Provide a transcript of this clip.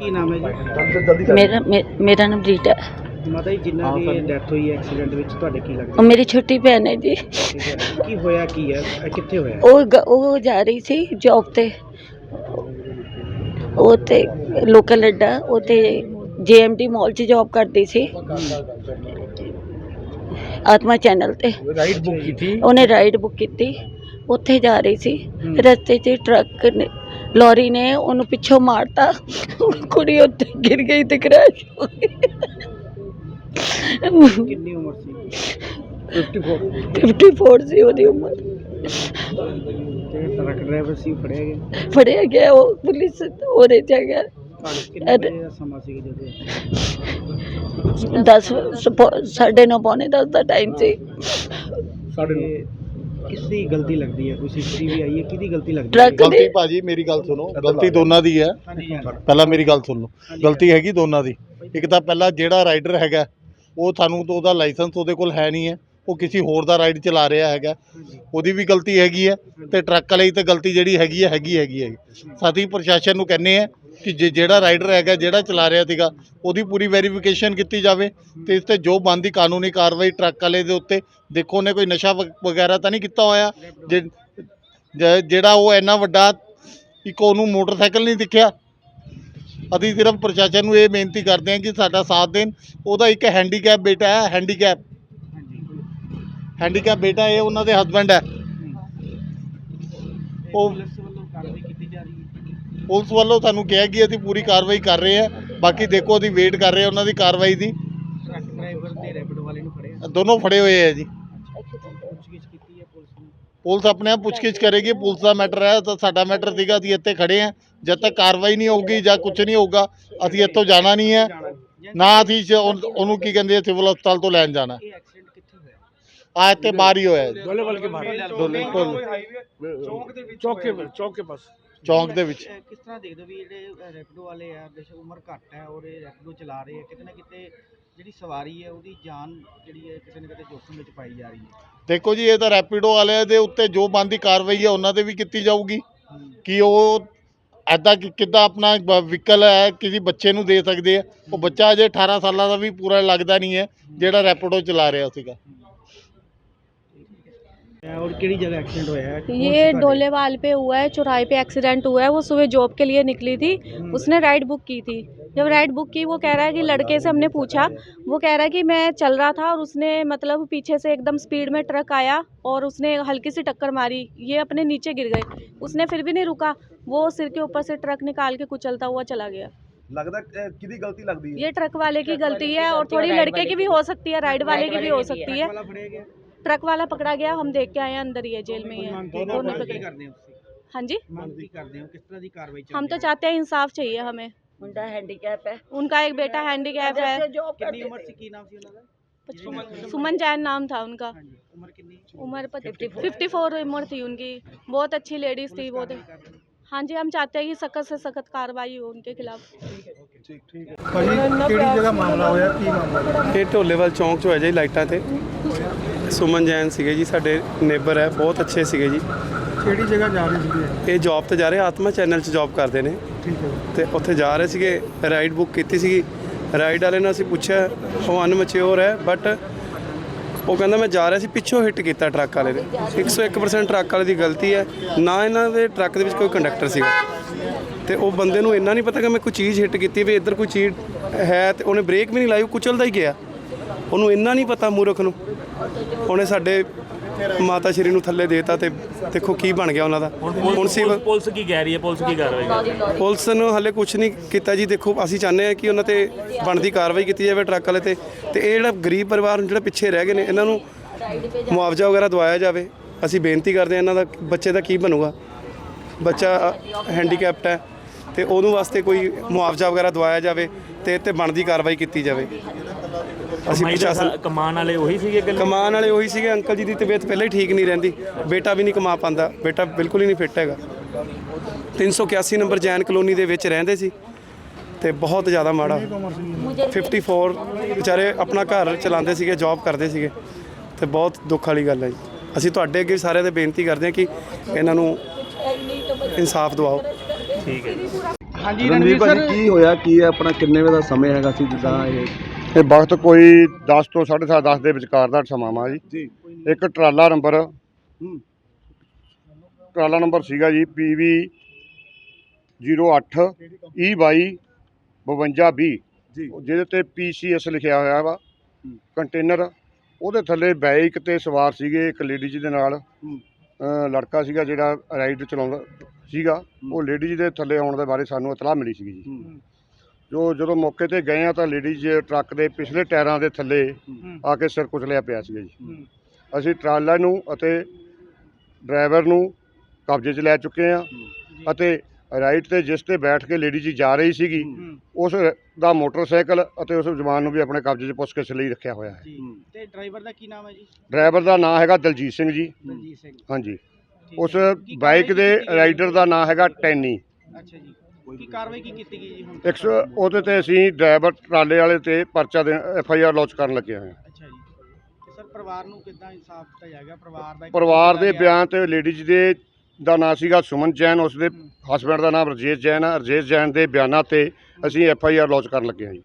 ਕੀ ਨਾਮ ਹੈ ਜੀ? ਮੇਰਾ ਮੇ- ਮੇਰਾ ਨਾਮ ਰੀਟਾ। ਹੈ। ਮਾਤਾ ਜੀ ਜਿਨ੍ਹਾਂ ਦੀ ਡੈਥ ਹੋਈ ਹੈ ਐਕਸੀਡੈਂਟ ਵਿੱਚ ਤੁਹਾਡੇ ਕੀ ਉਹ ਲੱਗਦਾ ਮੇਰੀ ਛੋਟੀ ਭੈਣ ਹੈ ਜੀ। ਕੀ ਹੋਇਆ ਕੀ ਹੈ? ਇਹ ਕਿੱਥੇ ਹੋਇਆ? ਉਹ ਗ- ਉਹ ਜਾ ਰਹੀ ਸੀ ਜੌਬ ਤੇ। ਉਹ ਤੇ ਲੋਕਲ ਅੱਡਾ ਉਹ ਤੇ ਜੀਐਮਟੀ ਮਾਲ 'ਚ ਜੌਬ ਕਰਦੀ ਸੀ। ਆਤਮਾ ਚੈਨਲ ਤੇ। ਰਾਈਡ ਬੁੱਕ ਕੀਤੀ? ਉਹਨੇ ਰਾਈਡ ਬੁੱਕ ਕੀਤੀ। ਉੱਥੇ ਜਾ ਰਹੀ ਸੀ। ਹਮ। ਰਸਤੇ 'ਚ ਟਰੱਕ ਨੇ ਲੋਰੀ ਨੇ ਉਹਨੂੰ ਪਿੱਛੋਂ ਮਾਰਤਾ। ਕੁੜੀ ਉੱਤੇ ਗਿਰ ਗਈ ਤੇ ਕ੍ਰੈਸ਼ ਹੋ ਗਈ। ਕਿੰਨੀ ਉਮਰ ਸੀ? 54 54 ਸੀ ਉਹਦੀ ਉਮਰ। ਤੇ ਟਰੱਕ ਡਰਾਈਵਰ ਸੀ ਫੜਿਆ ਗਿਆ? ਫੜਿਆ ਗਿਆ ਉਹ ਪੁਲਿਸ ਉਹਦੇ ਚ ਗਿਆ ਕਿੰਨੇ ਵਜੇ ਦਾ ਸਮਾਂ ਸੀ ਜਦੋਂ? ਇਹ? 10 ਸਾਢੇ ਨੌ ਪੌਣੇ 10 ਦਾ ਟਾਈਮ ਸੀ। ਤੇ ਕਿਸ ਦੀ ਗਲਤੀ ਲੱਗਦੀ ਹੈ ਕੋਈ ਸੀਸੀਟੀਵੀ ਆਈ ਹੈ ਕਿਹਦੀ ਗਲਤੀ ਲੱਗਦੀ ਟਰੱਕ ਗਲਤੀ ਭਾਜੀ ਮੇਰੀ ਗੱਲ ਸੁਣੋ ਗਲਤੀ ਦੋਨਾਂ ਦੀ ਹੈ। ਪਹਿਲਾਂ ਮੇਰੀ ਗੱਲ ਸੁਣ ਲਓ ਗਲਤੀ ਹੈਗੀ ਦੋਨਾਂ ਦੀ। ਇੱਕ ਤਾਂ ਪਹਿਲਾਂ ਜਿਹੜਾ ਰਾਈਡਰ ਹੈਗਾ ਉਹ ਤੁਹਾਨੂੰ ਤਾਂ ਉਹਦਾ ਲਾਇਸੈਂਸ ਉਹਦੇ ਕੋਲ ਹੈ ਨਹੀਂ ਹੈ ਉਹ ਕਿਸੇ ਹੋਰ ਦਾ ਰਾਈਡ ਚਲਾ ਰਿਹਾ ਹੈਗਾ। ਉਹਦੀ ਵੀ ਗਲਤੀ ਹੈਗੀ ਹੈ ਤੇ ਟਰੱਕ ਵਾਲੇ ਦੀ ਤਾਂ ਗਲਤੀ ਜਿਹੜੀ ਹੈਗੀ ਹੈ ਹੈਗੀ ਹੈਗੀ। ਹੈ ਸਾਥੀ ਪ੍ਰਸ਼ਾਸਨ ਨੂੰ ਕਹਿੰਦੇ ਆ ਕਿ ਜੇ ਜਿਹੜਾ ਰਾਈਡਰ ਹੈਗਾ ਜਿਹੜਾ ਚਲਾ ਰਿਹਾ ਸੀਗਾ ਉਹਦੀ ਪੂਰੀ ਵੈਰੀਫਿਕੇਸ਼ਨ ਕੀਤੀ ਜਾਵੇ ਤੇ ਇਸ ਤੇ ਜੋ ਬਣਦੀ ਕਾਨੂੰਨੀ ਕਾਰਵਾਈ ਟਰੱਕ ਵਾਲੇ ਦੇ ਉੱਤੇ ਦੇਖੋ ਉਹਨੇ ਕੋਈ ਨਸ਼ਾ ਵਗੈਰਾ ਤਾਂ ਨਹੀਂ ਕੀਤਾ ਹੋਇਆ। ਜਿਹੜਾ ਉਹ ਇੰਨਾ ਵੱਡਾ ਇੱਕ ਉਹਨੂੰ ਮੋਟਰਸਾਈਕਲ ਨਹੀਂ ਦਿਖਿਆ। ਅਸੀਂ ਸਿਰਫ ਪ੍ਰਸ਼ਾਸਨ ਨੂੰ ਇਹ ਬੇਨਤੀ ਕਰਦੇ ਹਾਂ ਕਿ ਸਾਡਾ ਸਾਥ ਦੇਣ। ਉਹਦਾ ਇੱਕ ਹੈਂਡੀਕੈਪ ਬੇਟਾ ਹੈ ਹੈਂਡੀਕੈਪ ਹੈਂਡੀਕੈਪ ਬੇਟਾ ਇਹ ਉਹਨਾਂ ਦੇ ਹਸਬੰਡ ਹੈ। ਉਹ ਪੁਲਿਸ ਵੱਲੋਂ ਕਾਰਵਾਈ ਕੀਤੀ ਜਾ ਰਹੀ ਹੈ ਪੁਲਿਸ ਵੱਲੋਂ ਸਾਨੂੰ ਕਿਹਾ ਕਿ ਅਸੀਂ ਪੂਰੀ ਕਾਰਵਾਈ ਕਰ ਰਹੇ ਹਾਂ ਬਾਕੀ ਦੇਖੋ ਅਸੀਂ ਵੇਟ ਕਰ ਰਹੇ ਹਾਂ ਉਹਨਾਂ ਦੀ ਕਾਰਵਾਈ ਦੀ। ਟਰੱਕ ਡਰਾਈਵਰ ਤੇ ਰੈਪਿਡੋ ਵਾਲੇ ਨੂੰ ਫੜਿਆ? ਦੋਨੋਂ ਫੜੇ ਹੋਏ ਹੈ ਜੀ। ਪੁੱਛਗਿੱਛ ਕੀਤੀ ਹੈ ਪੁਲਿਸ ਨੇ? ਪੁਲਿਸ ਆਪਣੇ ਆਪ ਪੁੱਛਗਿੱਛ ਕਰੇਗੀ ਪੁਲਿਸ ਦਾ ਮੈਟਰ ਹੈ ਤਾਂ ਸਾਡਾ ਮੈਟਰ ਸੀਗਾ ਅਸੀਂ ਇੱਥੇ ਖੜੇ ਹਾਂ। ਜਦ ਤੱਕ ਕਾਰਵਾਈ ਨਹੀਂ ਹੋਊਗੀ ਜਾਂ ਕੁਝ ਨਹੀਂ ਹੋਊਗਾ ਅਸੀਂ ਇੱਥੋਂ ਜਾਣਾ ਨਹੀਂ ਹੈ। ਨਾ ਅਸੀਂ ਜ- ਉਹਨ- ਉਹਨੂੰ ਕੀ ਕਹਿੰਦੇ ਆ ਸਿਵਲ ਹਸਪਤਾਲ ਤੋਂ ਲੈਣ ਜਾਣਾ। ਇਹ ਐਕਸੀਡੈਂਟ ਕਿੱਥੇ ਹੋਇਆ? ਆ ਇੱਥੇ ਬਾਹਰ ਹੀ ਹੋਇਆ ਜੀ। ਦੋਲੇ ਵੱਲ ਕੇ ਬਾਹਰ। ਦੋਲੇ ਕੋਲ। ਚੌਂਕ ਦੇ ਵਿੱਚ ਚੌਕ। ਚੌਕ ਕੇ ਪਾਸ। ਚੌਂਕ ਦੇ ਵਿੱਚ। ਇਹ ਕਿਸ ਤਰ੍ਹਾਂ ਦੇਖਦੇ ਹੋ ਵੀ ਜਿਹੜੇ ਰੈਪਿਡੋ ਵਾਲੇ ਆ ਬੇਸ਼ੱਕ ਉਮਰ ਘੱਟ ਹੈ ਔਰ ਇਹ ਰੈਪਿਡੋ ਚਲਾ ਰਹੇ ਆ ਕਿਤੇ ਨਾ ਕਿਤੇ ਜਿਹੜੀ ਸਵਾਰੀ ਹੈ ਉਹਦੀ ਜਾਨ ਜਿਹੜੀ ਹੈ ਕਿਤੇ ਨਾ ਕਿਤੇ ਜੋਖਮ ਵਿੱਚ ਪਾਈ ਜਾ ਰਹੀ ਹੈ। ਦੇਖੋ ਜੀ ਇਹ ਤਾਂ ਰੈਪਿਡੋ ਵਾਲਿਆਂ ਦੇ ਉੱਤੇ ਜੋ ਬਣਦੀ ਕਾਰਵਾਈ ਹੈ ਉਹਨਾਂ ਤੇ ਵੀ ਕੀਤੀ ਜਾਊਗੀ। ਕਿ ਉਹ ਐਦਾਂ ਕਿ ਕਿੱਦਾਂ ਆਪਣਾ ਵਹੀਕਲ ਹੈ ਕਿਸੇ ਬੱਚੇ ਨੂੰ ਦੇ ਸਕਦੇ ਆ। ਉਹ ਬੱਚਾ ਅਜੇ 18 ਸਾਲਾਂ ਦਾ ਵੀ ਪੂਰਾ ਲੱਗਦਾ ਨਹੀਂ ਹੈ ਜਿਹੜਾ ਰੈਪਿਡੋ ਚਲਾ ਰਿਹਾ ਸੀਗਾ। ये डोलेवाल पे हुआ है चौराहे पे एक्सीडेंट हुआ है वो सुबह जॉब के लिए निकली थी। उसने राइड बुक की थी। जब राइड बुक की वो कह रहा है कि लड़के से हमने पूछा वो कह रहा है कि मैं चल रहा था और उसने मतलब पीछे से एकदम स्पीड में ट्रक आया और उसने हल्की सी टक्कर मारी ये अपने नीचे गिर गए। उसने फिर भी नहीं रुका। वो सिर के ऊपर से ट्रक निकाल के कुचलता हुआ चला गया। लगता किदी गलती लगती है? ये ट्रक वाले की गलती है और थोड़ी लड़के की भी हो सकती है राइड वाले की भी हो सकती है। ट्रक वाला पकड़ा गया हम देख के आए हैं अंदर ही है जेल में ही है ਮੰਗ दोनों ਕੀ पकड़े ਕਰਦੇ ਹੋ ਤੁਸੀਂ हाँ जी ਮੰਗ ਕੀ ਕਰਦੇ ਹੋ ਕਿਸ ਤਰ੍ਹਾਂ ਦੀ ਕਾਰਵਾਈ हम तो ਚਾਹੁੰਦੇ चाहते हैं इंसाफ चाहिए हमें ਮੁੰਡਾ ਹੈਂਡੀਕੈਪ ਹੈ उनका एक बेटा हैंडीकैप है ਜੌਬ ਹੋ? ਕਿੰਨੀ ਉਮਰ ਸੀ ਕੀ ਨਾਮ ਸੀ ਉਹਨਾਂ ਦਾ सुमन जैन नाम था उनका ਹਾਂਜੀ ਉਮਰ ਕਿੰਨੀ उम्र फिफ्टी फोर उम्र थी उनकी बहुत अच्छी लेडीज थी बहुत हाँ जी हम चाहते हैं कि सख्त से सख्त कार्रवाई हो उनके खिलाफ ਭਾਜੀ ਕਿਹੜੀ ਜਗ੍ਹਾ ਮਾਮਲਾ ਹੋਇਆ ਕੀ ਮਾਮਲਾ ਇਹ ਢੋਲੇਵਾਲ ਚੌਂਕ 'ਚ ਹੋਇਆ ਜੀ ਲਾਈਟਾਂ ਤੇ ਸੁਮਨ ਜੈਨ ਸੀਗੇ ਜੀ ਸਾਡੇ ਨੇਬਰ ਹੈ ਬਹੁਤ ਅੱਛੇ ਸੀਗੇ ਜੀ। ਕਿਹੜੀ ਜਗ੍ਹਾ ਜਾ ਰਹੇ ਸੀਗੇ? ਇਹ ਜੌਬ ਤੇ ਜਾ ਰਹੇ ਆਤਮਾ ਚੈਨਲ 'ਚ ਜੌਬ ਕਰਦੇ ਨੇ। ਠੀਕ ਹੈ। ਤੇ ਉੱਥੇ ਜਾ ਰਹੇ ਸੀਗੇ ਰਾਈਡ ਬੁੱਕ ਕੀਤੀ ਸੀਗੀ। ਰਾਈਡ ਵਾਲੇ ਨੂੰ ਅਸੀਂ ਪੁੱਛਿਆ ਉਹ ਅਨਮੈਚਿਓਰ ਹੈ ਬਟ ਉਹ ਕਹਿੰਦਾ ਮੈਂ ਜਾ ਰਿਹਾ ਸੀ ਪਿੱਛੋਂ ਹਿੱਟ ਕੀਤਾ ਟਰੱਕ ਵਾਲੇ ਨੇ 101% ਟਰੱਕ ਵਾਲੇ ਦੀ ਗਲਤੀ ਹੈ। ਨਾ ਇਹਨਾਂ ਦੇ ਟਰੱਕ ਦੇ ਵਿੱਚ ਕੋਈ ਕੰਡਕਟਰ ਸੀਗਾ। ਤੇ ਉਹ ਬੰਦੇ ਨੂੰ ਇੰਨਾ ਨਹੀਂ ਪਤਾ ਕਿ ਮੈਂ ਕੋਈ ਚੀਜ਼ ਹਿੱਟ ਕੀਤੀ ਵੀ ਇੱਧਰ ਕੋਈ ਚੀਜ਼ ਹੈ ਤੇ ਉਹਨੇ ਬ੍ਰੇਕ ਵੀ ਨਹੀਂ ਲਾਈ ਉਹ ਕੁਚਲਦਾ ਹੀ ਗਿਆ। ਉਹਨੂੰ ਇੰਨਾ ਨਹੀਂ ਪਤਾ ਮੂਰਖ ਨੂੰ। ਉਹਨੇ ਸਾਡੇ ਮਾਤਾ ਸ਼੍ਰੀ ਨੂੰ ਥੱਲੇ ਦੇਤਾ ਤੇ ਦੇਖੋ ਕੀ ਬਣ ਗਿਆ ਉਹਨਾਂ ਦਾ। ਹੁਣ ਸਿਵਲ ਪੁਲਿਸ ਕੀ ਕਹਿ ਰਹੀ ਹੈ? ਪੁਲਿਸ ਕੀ ਕਾਰਵਾਈ ਕਰ ਰਹੀ ਹੈ? ਪੁਲਿਸ ਨੂੰ ਹਲੇ ਕੁਝ ਨਹੀਂ ਕੀਤਾ ਜੀ। ਦੇਖੋ ਅਸੀਂ ਚਾਹੁੰਦੇ ਹਾਂ ਕਿ ਉਹਨਾਂ ਤੇ ਬਣਦੀ ਕਾਰਵਾਈ ਕੀਤੀ ਜਾਵੇ ਟਰੱਕ ਵਾਲੇ ਤੇ। ਤੇ ਇਹ ਜਿਹੜਾ ਗਰੀਬ ਪਰਿਵਾਰ ਨੂੰ ਜਿਹੜਾ ਪਿੱਛੇ ਰਹਿ ਗਏ ਨੇ ਇਹਨਾਂ ਨੂੰ ਮੁਆਵਜ਼ਾ ਵਗੈਰਾ ਦਵਾਇਆ ਜਾਵੇ। ਅਸੀਂ ਬੇਨਤੀ ਕਰਦੇ ਹਾਂ ਇਹਨਾਂ ਦਾ ਬੱਚੇ ਦਾ ਕੀ ਬਣੂਗਾ? ਬੱਚਾ ਹੈਂਡੀਕੈਪਟ ਹੈ ਤੇ ਉਹਨੂੰ ਵਾਸਤੇ ਕੋਈ ਮੁਆਵਜ਼ਾ ਵਗੈਰਾ ਦਵਾਇਆ ਜਾਵੇ ਤੇ ਤੇ ਬਣਦੀ ਕਾਰਵਾਈ ਕੀਤੀ ਜਾਵੇ। ਅਸੀਂ ਕਮਾਈ ਦਾ ਪ੍ਰਸ਼ਾਸਨ ਸਾ- ਕਮਾਉਣ ਵਾਲੇ ਉਹੀ ਸੀਗੇ ਕਿ ਕਮਾਉਣ ਵਾਲੇ ਉਹੀ ਸੀਗੇ ਅੰਕਲ ਜੀ ਦੀ ਤਬੀਅਤ ਪਹਿਲਾਂ ਹੀ ਠੀਕ ਨਹੀਂ ਰਹਿੰਦੀ ਬੇਟਾ ਵੀ ਨਹੀਂ ਕਮਾ ਪਾਉਂਦਾ ਬੇਟਾ ਬਿਲਕੁਲ ਹੀ ਨਹੀਂ ਫਿੱਟ ਹੈਗਾ। 381 ਨੰਬਰ ਜੈਨ ਕਲੋਨੀ ਦੇ ਵਿੱਚ ਰਹਿੰਦੇ ਸੀ ਤੇ ਬਹੁਤ ਜ਼ਿਆਦਾ ਮਾੜਾ। 54 ਵਿਚਾਰੇ ਆਪਣਾ ਘਰ ਚਲਾਉਂਦੇ ਸੀਗੇ ਜੌਬ ਕਰਦੇ ਸੀਗੇ ਤੇ ਬਹੁਤ ਦੁੱਖ ਵਾਲੀ ਗੱਲ ਹੈ ਜੀ। ਅਸੀਂ ਤੁਹਾਡੇ ਅੱਗੇ ਸਾਰਿਆਂ ਦੇ ਬੇਨਤੀ ਕਰਦੇ ਹਾਂ ਕਿ ਇਹਨਾਂ ਨੂੰ ਇਨਸਾਫ ਦਿਵਾਓ। ਠੀਕ ਹੈ। ਜੀ ਹਾਂਜੀ ਰਣਵੀਰ ਰਣਵੀਰ ਭਾਜੀ ਸਰ ਕੀ ਹੋਇਆ? ਕੀ ਹੈ? ਆਪਣਾ ਕਿੰਨੇ ਵਜੇ ਦਾ ਸਮੇਂ ਹੈਗਾ ਸੀ ਜਿੱਦਾਂ ਇਹ ਇਹ ਵਕਤ ਕੋਈ 10 ਤੋਂ 7:30 10 ਦੇ ਵਿਚਕਾਰ ਦਾ ਸਮਾਂ ਜੀ। ਜੀ। ਇੱਕ ਟਰਾਲਾ ਨੰਬਰ ਟਰਾਲਾ ਨੰਬਰ ਸੀਗਾ ਜੀ PV 08 E22 5220 ਜੀ। ਜਿਹਦੇ ਤੇ PCS ਲਿਖਿਆ ਹੋਇਆ ਵਾ। ਕੰਟੇਨਰ। ਉਹਦੇ ਥੱਲੇ ਬਾਈਕ ਤੇ ਸਵਾਰ ਸੀਗੇ ਇੱਕ ਲੇਡੀਜ਼ ਦੇ ਨਾਲ। ਲੜਕਾ ਸੀਗਾ ਜਿਹੜਾ ਰਾਈਡ ਚਲਾਉਂਦਾ ਸੀਗਾ। ਉਹ ਲੇਡੀਜ਼ ਦੇ ਥੱਲੇ ਆਉਣ ਦੇ ਬਾਰੇ ਸਾਨੂੰ ਇਤਲਾਹ ਮਿਲੀ ਸੀਗੀ ਜੀ। ਜੋ ਜਦੋਂ ਮੌਕੇ ਤੇ ਗਏ ਆ ਤਾਂ ਲੇਡੀਜ਼ ਟਰੱਕ ਦੇ ਪਿਛਲੇ ਟਾਇਰਾਂ ਦੇ ਥੱਲੇ ਆ ਕੇ ਸਿਰ ਕੁਚਲਿਆ ਪਿਆ ਸੀਗਾ ਜੀ। ਅਸੀਂ ਟਰਾਲਾ ਨੂੰ ਅਤੇ ਡਰਾਈਵਰ ਨੂੰ ਕਬਜ਼ੇ 'ਚ ਲੈ ਚੁੱਕੇ ਆ ਅਤੇ ਰਾਈਟ ਤੇ ਜਿਸ ਤੇ ਬੈਠ ਕੇ ਲੇਡੀ ਜੀ ਜਾ ਰਹੀ ਸੀਗੀ ਉਸ ਦਾ ਮੋਟਰਸਾਈਕਲ ਅਤੇ ਉਸ ਜਵਾਨ ਨੂੰ ਵੀ ਆਪਣੇ ਕਬਜ਼ੇ 'ਚ ਪੁੱਛਗਿੱਛ ਲਈ ਰੱਖਿਆ ਹੋਇਆ ਹੈ। ਤੇ ਡਰਾਈਵਰ ਦਾ ਕੀ ਨਾਮ ਹੈ ਜੀ? ਡਰਾਈਵਰ ਦਾ ਨਾਮ ਹੈਗਾ ਦਲਜੀਤ ਸਿੰਘ ਜੀ। ਦਲਜੀਤ ਸਿੰਘ। ਹਾਂਜੀ। ਉਸ। ਕੀ ਬਾਈਕ ਦੇ? ਰਾਈਡਰ ਦਾ ਨਾਮ ਹੈਗਾ ਟੈਨੀ। ਅੱਛਾ ਜੀ। ਕੀ ਕਾਰਵਾਈ ਕੀ ਕੀਤੀ ਗਈ ਜੀ ਹੁਣ 100 ਉਹਦੇ ਤੇ ਅਸੀਂ ਡਰਾਈਵਰ ਟਰਾਲੇ ਵਾਲੇ ਤੇ ਪਰਚਾ ਦੇ ਐਫ ਆਈ ਆਰ ਲੌਂਚ ਕਰਨ ਲੱਗੇ ਹੋਏ ਹਾਂ। ਅੱਛਾ ਜੀ। ਤੇ ਸਰ ਪਰਿਵਾਰ ਨੂੰ ਕਿੱਦਾਂ ਇਨਸਾਫ ਦਿੱਤਾ ਜਾਏਗਾ? ਪਰਿਵਾਰ ਦਾ ਪਰਿਵਾਰ। ਬਿਆਨ ਤੇ ਲੇਡੀਜ਼ ਦੇ ਦਾ ਨਾਂ ਸੀਗਾ ਸੁਮਨ ਜੈਨ ਉਸ ਦੇ ਹਸਬੰਡ ਦਾ ਨਾਮ ਰਜੇਸ਼ ਜੈਨ ਹੈ ਰਜੇਸ਼ ਜੈਨ ਦੇ ਬਿਆਨਾਂ ਤੇ ਅਸੀਂ ਐਫ ਆਈ ਆਰ ਲੌਂਚ ਕਰਨ ਲੱਗੇ ਹਾਂ ਜੀ।